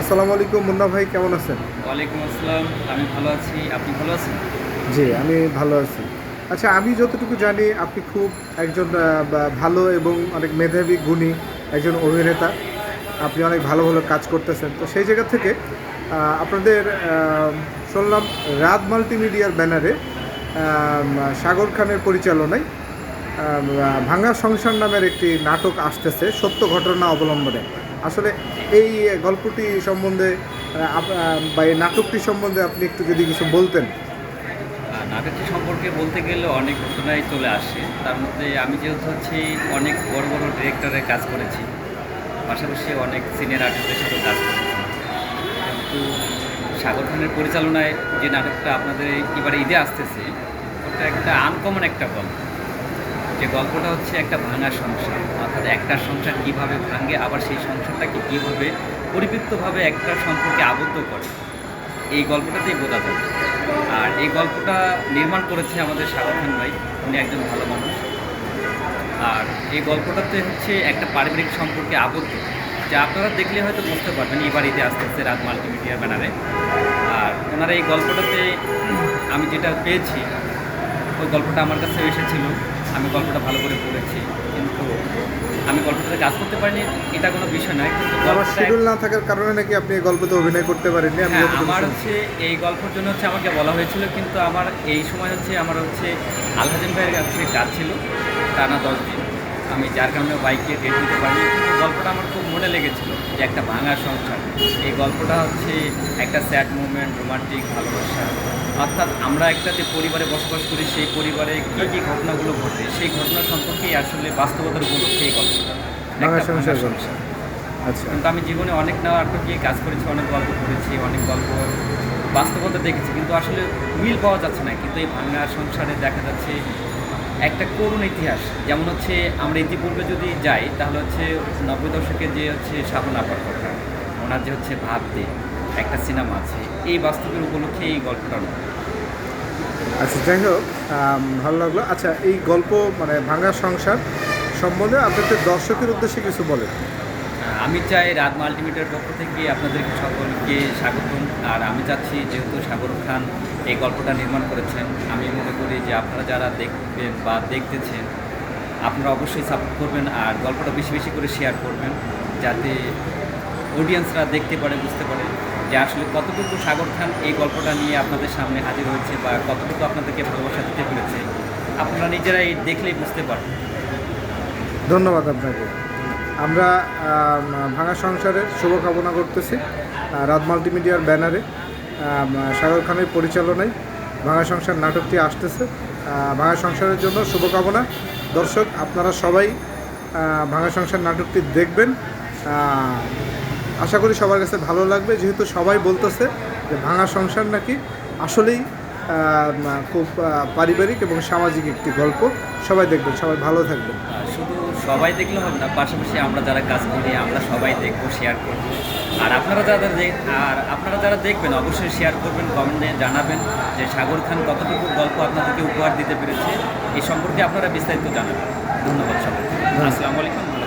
আসসালামু আলাইকুম মুন্না ভাই কেমন আছেন? ওয়ালাইকুম আসসালাম আমি ভালো আছি। আপনি ভালো আছেন? জি আমি ভালো আছি। আচ্ছা আমি যতটুকু জানি আপনি খুব একজন ভালো এবং অনেক মেধাবী গুণী একজন অভিনেতা। আপনি অনেক ভালো ভালো কাজ করতেছেন। তো সেই জায়গা থেকে আপনাদের শুনলাম রাত মাল্টিমিডিয়ার ব্যানারে সাগর খানের পরিচালনায় আহ, ভাঙা সংসার নামের একটি নাটক আসতেছে সত্য ঘটনা অবলম্বনে। আসলে এই গল্পটি সম্বন্ধে বা এই নাটকটি সম্বন্ধে আপনি একটু যদি কিছু বলতেন। নাটকটি সম্পর্কে বলতে গেলে অনেক ঘটনাই চলে আসে। তার মধ্যে আমি যেহেতু হচ্ছে অনেক বড় বড় ডিরেক্টরের কাজ করেছি, পাশাপাশি অনেক সিনিয়র আর্টিস্টের সাথে কাজ করেছি। কিন্তু সাগর খানের পরিচালনায় যে নাটকটা আপনাদের এবারে ঈদে আসতেছে, ওটা একটা আনকমন একটা গল্প। যে গল্পটা হচ্ছে একটা ভাঙা সংসার, অর্থাৎ একটা সংসার কীভাবে ভাঙে, আবার সেই সংসারটাকে কীভাবে পরিবৃত্তভাবে একটা সম্পর্কে আবদ্ধ করে, এই গল্পটাতেই বোঝা যাবে আর এই গল্পটা নির্মাণ করেছে আমাদের শাহরুখ খান ভাই, উনি একজন ভালো মানুষ। আর এই গল্পটাতে হচ্ছে একটা পারিবারিক সম্পর্কে আবদ্ধ, যা আপনারা দেখলে হয়তো বুঝতে পারবেন এবার বাড়িতে আস্তে আস্তে রাত মাল্টিমিডিয়া ব্যানারে। আর ওনারা এই গল্পটাতে আমি যেটা পেয়েছি, ওই গল্পটা আমার কাছে এসেছিল। আমি গল্পটা ভালো করে পড়েছি কিন্তু আমি গল্পটাতে কাজ করতে পারিনি এটা কোনো বিষয় নয় কিন্তু আমার শিডিউল না থাকার কারণে নাকি আপনি এই গল্পতে অভিনয় করতে পারেননি? আমি হ্যাঁ আমার হচ্ছে এই গল্পের জন্য হচ্ছে আমাকে বলা হয়েছিল কিন্তু আমার এই সময় হচ্ছে আমার হচ্ছে আলহাজেন ভাইয়ের কাছে কাজ ছিল টানা দশ দিন। আমি যার কারণে বাইকে ডেট দিতে পারিনি গল্পটা আমার খুব মনে লেগেছিল যে একটা ভাঙা সংসার। এই গল্পটা হচ্ছে একটা স্যাড মুভমেন্ট রোমান্টিক ভালোবাসা। অর্থাৎ আমরা একটা যে পরিবারে বসবাস করি সেই পরিবারে কী কী ঘটনাগুলো ঘটে সেই ঘটনা সম্পর্কেই আসলে বাস্তবতার উপলক্ষে এই গল্পটা। গল্প। আচ্ছা। কিন্তু আমি জীবনে অনেক নাটক নিয়ে কাজ করেছি অনেক গল্প করেছি অনেক গল্প বাস্তবতা দেখেছি কিন্তু আসলে মিল পাওয়া যাচ্ছে না। কিন্তু এই ভাঙা সংসারে দেখা যাচ্ছে একটা করুণ ইতিহাস। যেমন হচ্ছে আমরা ইতিপূর্বে যদি যাই তাহলে হচ্ছে নব্বই দশকে যে হচ্ছে শাহন আপার কথা ওনার যে হচ্ছে ভাব দে একটা সিনেমা আছে এই বাস্তবের উপলক্ষে এই গল্পটা আচ্ছা যাই হোক ভালো লাগল। আচ্ছা এই গল্প মানে ভাঙা সংসার সম্বন্ধে আপনাদের দর্শকের উদ্দেশ্যে কিছু বলেন। আমি চাই রাত মাল্টিমিটার পক্ষ থেকে আপনাদেরকে সকলকে স্বাগতম। আর আমি চাচ্ছি যেহেতু সাগর খান এই গল্পটা নির্মাণ করেছেন আমি মনে করি যে আপনারা যারা দেখবেন বা দেখতেছেন আপনারা অবশ্যই সাপোর্ট করবেন আর গল্পটা বেশি বেশি করে শেয়ার করবেন যাতে অডিয়েন্সরা দেখতে পারে বুঝতে পারে। যে আসলে কতটুকু সাগর খান এই গল্পটা নিয়ে আপনাদের সামনে হাজির হয়েছে বা কতটুকু আপনাদেরকে ভালোবাসা দিতে পেরেছে, আপনারা নিজেরাই দেখলেই বুঝতে পারবেন। ধন্যবাদ আপনাকে। আমরা ভাঙা সংসারের শুভকামনা করতেছি রাত মাল্টিমিডিয়ার ব্যানারে। সাগর খানের পরিচালনায় ভাঙা সংসার নাটকটি আসতেছে। ভাঙা সংসারের জন্য শুভকামনা। দর্শক, আপনারা সবাই ভাঙা সংসার নাটকটি দেখবেন। আশা করি সবার কাছে ভালো লাগবে। যেহেতু সবাই বলতেছে যে ভাঙা সংসার নাকি আসলেই খুব পারিবারিক এবং সামাজিক একটি গল্প। সবাই দেখবেন সবাই ভালো থাকবেন। শুধু সবাই দেখলে হবে না পাশাপাশি আমরা যারা কাজ করি আমরা সবাই দেখব শেয়ার করব। আর আপনারা যারা আর আপনারা যারা দেখবেন অবশ্যই শেয়ার করবেন কমেন্টে জানাবেন যে সাগর খান কতটুকু গল্প আপনাদেরকে উপহার দিতে পেরেছে। এই সম্পর্কে আপনারা বিস্তারিত জানাবেন। ধন্যবাদ সবাই আসসালামু আলাইকুম।